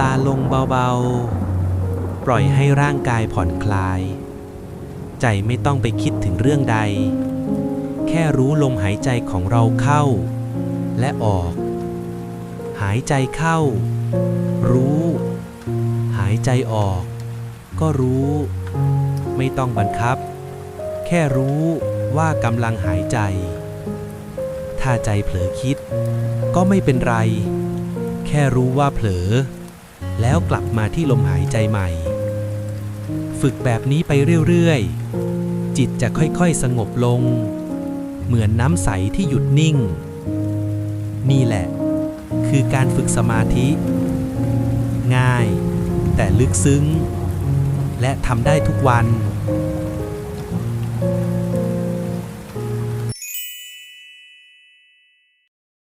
ตาลงเบาๆ ปล่อยให้ร่างกายผ่อนคลาย ใจไม่ต้องไปคิดถึงเรื่องใด แค่รู้ลมหายใจของเราเข้า และออก หายใจเข้า รู้ หายใจออก ก็รู้ ไม่ต้องบังคับ แค่รู้ว่ากำลังหายใจ ถ้าใจเผลอคิด ก็ไม่เป็นไร แค่รู้ว่าเผลอ แล้วกลับมาที่ลมหายใจใหม่ ฝึกแบบนี้ไปเรื่อยๆ จิตจะค่อยๆ สงบลง เหมือนน้ำใสที่หยุดนิ่ง นี่แหละ คือการฝึกสมาธิ ง่าย แต่ลึกซึ้ง และทำได้ทุกวัน